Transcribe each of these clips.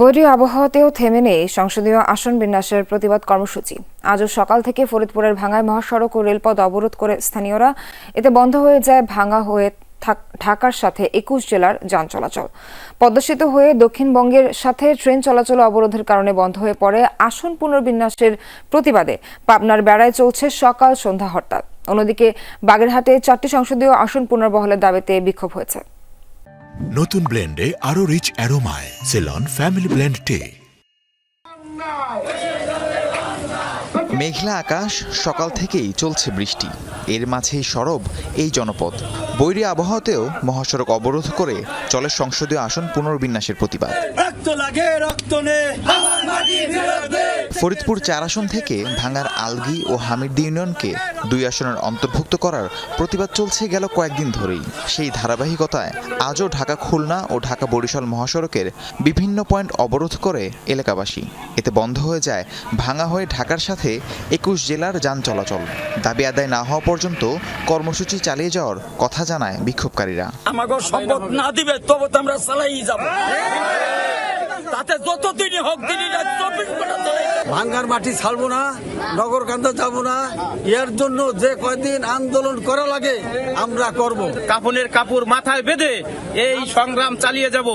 বৈরী আবহাওয়াতেও থেমে নেই সংসদীয় আসন বিন্যাসের প্রতিবাদ কর্মসূচি। আজও সকাল থেকে ফরিদপুরের ভাঙায় মহাসড়ক ও রেলপথ অবরোধ করে স্থানীয়রা। এতে বন্ধ হয়ে যায় ভাঙা হয়ে ঢাকার সাথে একুশ জেলার যান চলাচল। পদ্মা সেতু হয়ে দক্ষিণবঙ্গের সাথে ট্রেন চলাচল অবরোধের কারণে বন্ধ হয়ে পড়ে আসন পুনর্বিন্যাসের প্রতিবাদে। পাবনার বেড়ায় চলছে সকাল সন্ধ্যা হরতাল। অন্যদিকে বাগেরহাটে চারটি সংসদীয় আসন পুনর্বহলের দাবিতে বিক্ষোভ হয়েছে। নতুন ব্লেন্ডে আরও রিচ অ্যারোমায় সেলন ফ্যামিলি ব্লেন্ড টে মেঘলা আকাশ সকাল থেকেই চলছে বৃষ্টি। এর মাঝেই সরব এই জনপদ। বৈরী আবহাওয়াতেও মহাসড়ক অবরোধ করে চলে সংসদীয় আসন পুনর্বিন্যাসের প্রতিবাদ। রক্ত লাগে রক্ত নে। ফরিদপুর চার আসন থেকে ভাঙার আলগি ও হামিদ ইউনিয়নকে দুই আসনের অন্তর্ভুক্ত করার প্রতিবাদ চলছে গেল কয়েকদিন ধরেই। সেই ধারাবাহিকতায় আজও ঢাকা খুলনা ও ঢাকা বরিশাল মহাসড়কের বিভিন্ন পয়েন্ট অবরোধ করে এলাকাবাসী। এতে বন্ধ হয়ে যায় ভাঙা হয়ে ঢাকার সাথে একুশ জেলার যান চলাচল। দাবি আদায় না হওয়া পর্যন্ত কর্মসূচি চালিয়ে যাওয়ার কথা জানায় বিক্ষোভকারীরা। আমাকে সম্পদ না দিবে তবে তো আমরা চালাই যাব। তাতে যত দিনই হোক দিনই রাত চব্বিশ ঘণ্টা চলে। ভাঙ্গার মাটি ছাড়বো না নগরকান্দা যাব না। এর জন্য যে কয়দিন আন্দোলন করা লাগে আমরা করব। কাফনের কাপড় মাথায় বেঁধে এই সংগ্রাম চালিয়ে যাব।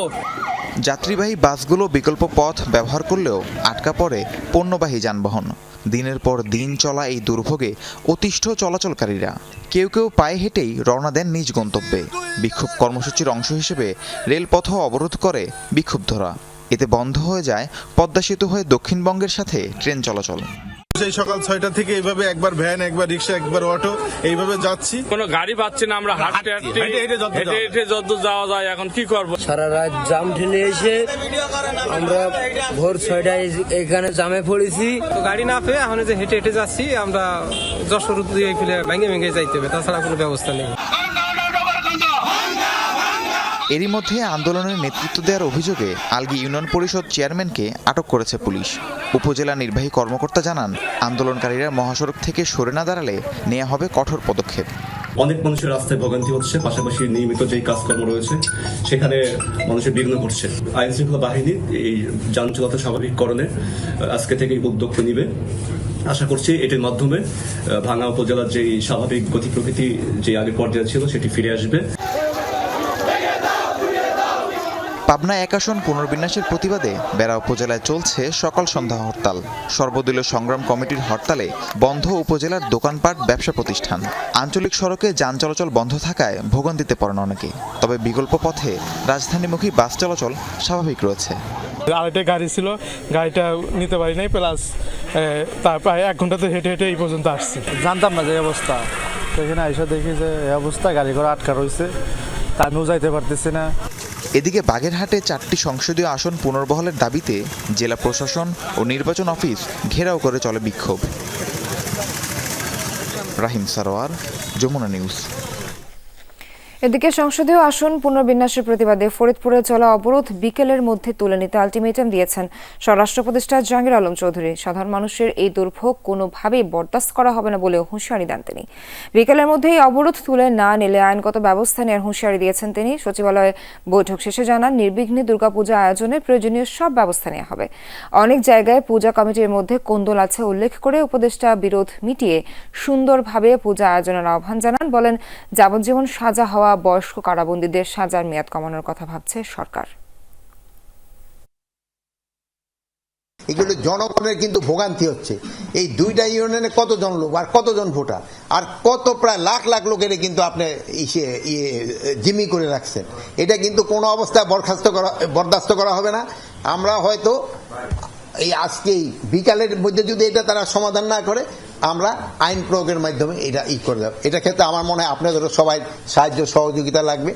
যাত্রীবাহী বাসগুলো বিকল্প পথ ব্যবহার করলেও আটকা পড়ে পণ্যবাহী যানবাহন। দিনের পর দিন চলা এই দুর্ভোগে অতিষ্ঠ চলাচলকারীরা কেউ কেউ পায়ে হেঁটেই রওনা দেন নিজ গন্তব্যে। বিক্ষোভ কর্মসূচির অংশ হিসেবে রেলপথও অবরোধ করে বিক্ষুব্ধরা। এতে বন্ধ হয়ে যায় পদ্মা সেতু হয়ে দক্ষিণবঙ্গের সাথে ট্রেন চলাচল। সেই সকাল ছয়টা থেকে এইভাবে একবার ভ্যান একবার রিক্সা একবার অটো এইভাবে যাচ্ছি। কোনো গাড়ি পাচ্ছি না আমরা হাঁটতে হাঁটতে হেঁটে হেঁটে যত হেঁটে যাওয়া হেঁটে যত যাওয়া যায় এখন কি করব? সারা রাত জাম ঠেলে এসে আমরা ভোর ছয়টায় এখানে জামে পড়েছি। গাড়ি না পেয়ে এখন যে হেঁটে হেঁটে যাচ্ছি আমরা যশোর দিয়ে ফেলে ভেঙে ভেঙে যাইতে হবে তাছাড়া কোনো ব্যবস্থা নেই। এরই মধ্যে আন্দোলনের নেতৃত্ব দেওয়ার অভিযোগে আলগি ইউনিয়ন পরিষদ চেয়ারম্যানকে আটক করেছে পুলিশ। উপজেলা নির্বাহী কর্মকর্তা জানান, আন্দোলনকারীরা মহাসড়ক থেকে সরে না দাঁড়ালে নেওয়া হবে কঠোর পদক্ষেপ। অনেক মানুষের রাস্তায় ভোগান্তি হচ্ছে, পাশাপাশি নিয়মিত যেই কাজকর্ম রয়েছে, সেখানে মানুষের বিঘ্ন ঘটছে। আইন শৃঙ্খলা বাহিনী এই যান চলাচল স্বাভাবিককরণে আজকে থেকে উদ্যোগ নিবে। আশা করছি এটির মাধ্যমে ভাঙ্গা উপজেলার যে স্বাভাবিক গতি প্রকৃতি যে আগের পর্যায়ে ছিল, সেটি ফিরে আসবে। পাবনা এক আসন পুনর্বিন্যাসের প্রতিবাদে বেড়া উপজেলায় চলছে সকাল সন্ধ্যা হরতাল। সর্বদলীয় সংগ্রাম কমিটির হরতালে বন্ধ উপজেলার দোকানপাট ব্যবসা প্রতিষ্ঠান। আঞ্চলিক সড়কে যান চলাচল বন্ধ থাকায় ভোগান্তিতে পড়েন অনেকে। তবে বিকল্প পথে রাজধানীমুখী বাস চলাচল স্বাভাবিক রয়েছে। আরেকটা গাড়ি ছিল গাড়িটা নিতে পারি নাই প্লাস তার প্রায় এক ঘন্টাতে হেঁটে হেঁটে এই পর্যন্ত আসছি। জানতাম না যে অবস্থা। সেখানে আইসা দেখি যে এই অবস্থা গাড়ি ঘোড়া আটকা রয়েছে। তা যাইতে পারতেছে না। এদিকে বাগেরহাটে চারটি সংসদীয় আসন পুনর্বহলের দাবিতে জেলা প্রশাসন ও নির্বাচন অফিস ঘেরাও করে চলে বিক্ষোভ। রাহিম সারোয়ার, যমুনা নিউজ। এদিকে সংসদীয় আসন পুনর্বিন্যাসের প্রতিবাদে ফরিদপুরে চলা অবরোধ বিকেলের মধ্যে তুলে নিতে আলটিমেটাম দিয়েছেন স্বরাষ্ট্র উপদেষ্টা জাহাঙ্গীর আলম চৌধুরী। সাধারণ মানুষের এই দুর্ভোগ কোনোভাবেই বরদাস্ত করা হবে না বলেও হুঁশিয়ারি দেন তিনি। বিকেলের মধ্যেই অবরোধ তুলে না নিলে আইনগত ব্যবস্থা নেওয়ার হুঁশিয়ারি দিয়েছেন তিনি। সচিবালয়ে বৈঠক শেষে জানান, নির্বিঘ্নে দুর্গাপূজা আয়োজনে প্রয়োজনীয় সব ব্যবস্থা নেওয়া হবে। অনেক জায়গায় পূজা কমিটির মধ্যে কোন্দল আছে উল্লেখ করে উপদেষ্টা বিরোধ মিটিয়ে সুন্দরভাবে পূজা আয়োজনের আহ্বান জানান। বলেন, যাবজ্জীবন সাজা হওয়া বয়স্ক কারাবন্দীদের সাজার মেয়াদ কমানোর কথা ভাবছে সরকার। এগুলো জনগণের কিন্তু ভোগান্তি হচ্ছে। এই দুইটা ইউনিয়নে কতজন লোক আর কতজন ভোটার? আর কত প্রায় লাখ লাখ লোকের কিন্তু আপনি ইসে- ইয়ে জিম্মি করে রাখছেন। এটা কিন্তু কোনো অবস্থায় বরখাস্ত করা, বরদাস্ত করা হবে না। আমরা হয়তো এই আজকেই বিকালের মধ্যে যদি এটা তারা সমাধান না করে আমরা আইন প্রয়োগের মাধ্যমে এটা ই করে দেব। এটা ক্ষেত্রে আমার মনে হয় আপনাদেরও সবাই সাহায্য সহযোগিতা লাগবে।